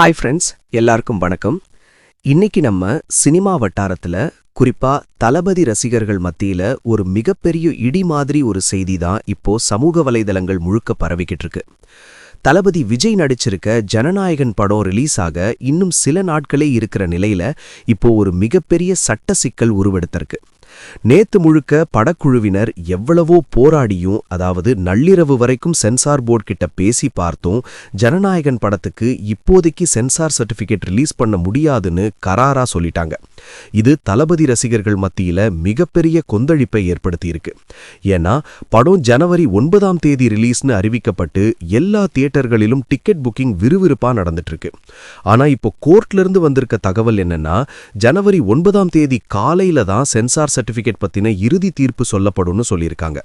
Hi friends எல்லாருக்கும் வணக்கம். இன்னைக்கு நம்ம சினிமா வட்டாரத்துல குறிப்பா தளபதி ரசிகர்கள் மத்தியில ஒரு மிகப்பெரிய இடி மாதிரி ஒரு செய்தி தான் இப்போ சமூக வலைதளங்கள் முழுக்க பரவிக்கிட்டு இருக்கு. தளபதி விஜய் நடிச்சிருக்க ஜனநாயகன் படம் ரிலீஸ் ஆக இன்னும் சில நாட்களே இருக்கிற நிலையில இப்போ ஒரு மிகப்பெரிய சட்ட சிக்கல் உருவெடுத்திருக்கு. நேத்து முழுக்க படக்குழுவினர் எவ்வளவோ போராடியும் அதாவது நள்ளிரவு வரைக்கும் சென்சார் போர்டு கிட்ட பேசி பார்த்தும் ஜனநாயகன் படத்துக்கு இப்போதைக்கு சென்சார் சர்டிபிகேட் ரிலீஸ் பண்ண முடியாதுன்னு கராரா சொல்லிட்டாங்க. இது தளபதி ரசிகர்கள் மத்தியில மிகப்பெரிய கொந்தளிப்பை ஏற்படுத்தியிருக்கு. ஏன்னா படம் ஜனவரி ஒன்பதாம் தேதி ரிலீஸ்னு அறிவிக்கப்பட்டு எல்லா தியேட்டர்களிலும் டிக்கெட் புக்கிங் விறுவிறுப்பா நடந்துட்டு இருக்கு ஆனா இப்போ கோர்ட்ல இருந்து வந்திருக்க தகவல் என்னன்னா ஜனவரி ஒன்பதாம் தேதி காலையில தான் சென்சார் சர்டிஃபிகேட் பத்தின இறுதி தீர்ப்பு சொல்லப்படும்னு சொல்லியிருக்காங்க.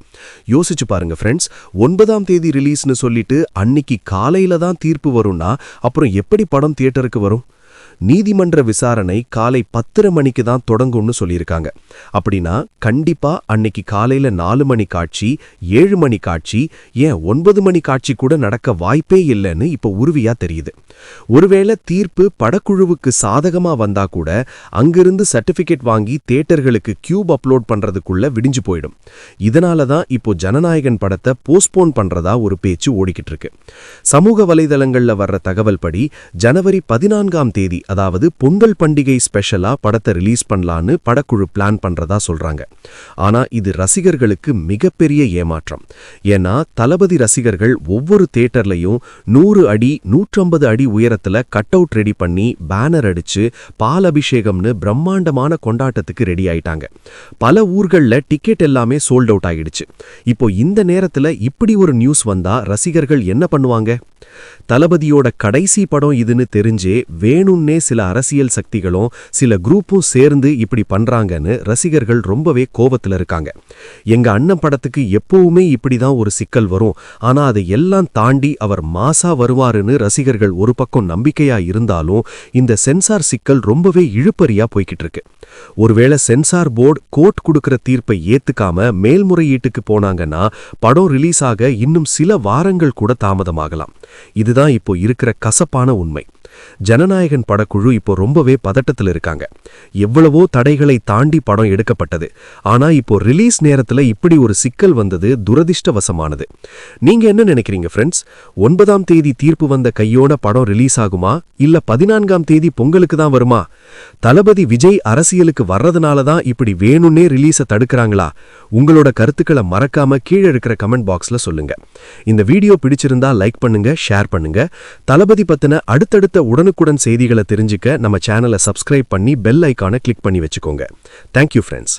யோசிச்சு பாருங்க ஃப்ரெண்ட்ஸ் ஒன்பதாம் தேதி ரிலீஸ்னு சொல்லிட்டு அன்னைக்கு காலையில தான் தீர்ப்பு வரும்னா அப்புறம் எப்படி படம் தியேட்டருக்கு வரும்? நீதிமன்ற விசாரணை காலை பத்தரை மணிக்கு தான் தொடங்கும்னு சொல்லியிருக்காங்க. அப்படின்னா கண்டிப்பா அன்னைக்கு காலையில நாலு மணி காட்சி ஏழு மணி காட்சி ஏன் ஒன்பது மணி காட்சி கூட நடக்க வாய்ப்பே இல்லைன்னு இப்ப உறுதியா தெரியுது. ஒருவேளை தீர்ப்பு படக்குழுவுக்கு சாதகமா வந்தா கூட அங்கிருந்து சர்டிபிகேட் வாங்கி தியேட்டர்களுக்கு கியூப் அப்லோட் பண்றதுக்குள்ள விடிஞ்சு போயிடும். இதனால தான் இப்போ ஜனநாயகன் படத்தை போஸ்ட்போன் பண்றதா ஒரு பேச்சு ஓடிக்கிட்டு இருக்கு. சமூக வலைதளங்கள்ல வர்ற தகவல் படி ஜனவரி பதினான்காம் தேதி அதாவது பொங்கல் பண்டிகை ஸ்பெஷலா படத்தை ரிலீஸ் பண்ணலான்னு படக்குழு பிளான் பண்றதா சொல்றாங்க. ஆனா இது ரசிகர்களுக்கு மிகப்பெரிய ஏமாற்றம். ஏன்னா தளபதி ரசிகர்கள் ஒவ்வொரு தேட்டர்லையும் நூறு அடி நூற்றம்பது அடி உயரத்துல கட் அவுட் ரெடி பண்ணி பேனர் அடிச்சு பால் அபிஷேகம்னு பிரம்மாண்டமான கொண்டாட்டத்துக்கு ரெடி ஆயிட்டாங்க. பல ஊர்களில் டிக்கெட் எல்லாமே சோல்ட் அவுட் ஆகிடுச்சு இப்போ இந்த நேரத்தில் இப்படி ஒரு நியூஸ் வந்தா ரசிகர்கள் என்ன பண்ணுவாங்க? தளபதியோட கடைசி படம் இதுன்னு தெரிஞ்சே வேணும்னே சில அரசியல் சக்திகளும் சில குரூப்பும் சேர்ந்து இப்படி பண்றாங்கன்னு ரசிகர்கள் ரொம்பவே கோபத்தில் இருக்காங்க. எங்க அண்ணன் படத்துக்கு எப்பவுமே இப்படிதான் ஒரு சிக்கல் வரும். ஆனா அதை எல்லாம் தாண்டி அவர் மாசா வருவாருன்னு ரசிகர்கள் ஒரு பக்கம் நம்பிக்கையா இருந்தாலும் இந்த சென்சார் சிக்கல் ரொம்பவே இழுப்பறியா போய்கிட்டு இருக்கு ஒருவேளை சென்சார் போர்டு கோர்ட் கொடுக்கிற தீர்ப்பை ஏத்துக்காம மேல்முறையீட்டுக்கு போனாங்கன்னா படம் ரிலீஸ் ஆக இன்னும் சில வாரங்கள் கூட தாமதமாகலாம். இதுதான் இப்போ இருக்கிற கசப்பான உண்மை. ஜனநாயகன் படக்குழு இப்போ ரொம்பவே பதட்டத்தில் இருக்காங்க. எவ்வளவோ தடைகளை தாண்டி படம் எடுக்கப்பட்டது. ஆனா இப்போ ரிலீஸ் நேரத்துல இப்படி ஒரு சிக்கல் வந்தது துரதிர்ஷ்டவசமானது. நீங்க என்ன நினைக்கிறீங்க ஃப்ரெண்ட்ஸ் ஒன்பதாம் தேதி தீர்ப்பு வந்த கையோட படம் ரிலீஸ் ஆகுமா? இல்ல பதினான்காம் தேதி பொங்கலுக்கு தான் வருமா? தளபதி விஜய் அரசியலுக்கு வர்றதுனால தான் இப்படி வேணும்னே ரிலீஸை தடுக்கிறாங்களா? உங்களோட கருத்துக்களை மறக்காம கீழே இருக்கிற கமெண்ட் பாக்ஸ்ல சொல்லுங்க. இந்த வீடியோ பிடிச்சிருந்தா லைக் பண்ணுங்க ஷேர் பண்ணுங்க. தளபதி பத்தின அடுத்தடுத்த உடனுக்குடன் செய்திகளை தெரிஞ்சுக்க நம்ம சேனலை சப்ஸ்கிரைப் பண்ணி பெல் ஐக்கானை கிளிக் பண்ணி வச்சுக்கோங்க. Thank you friends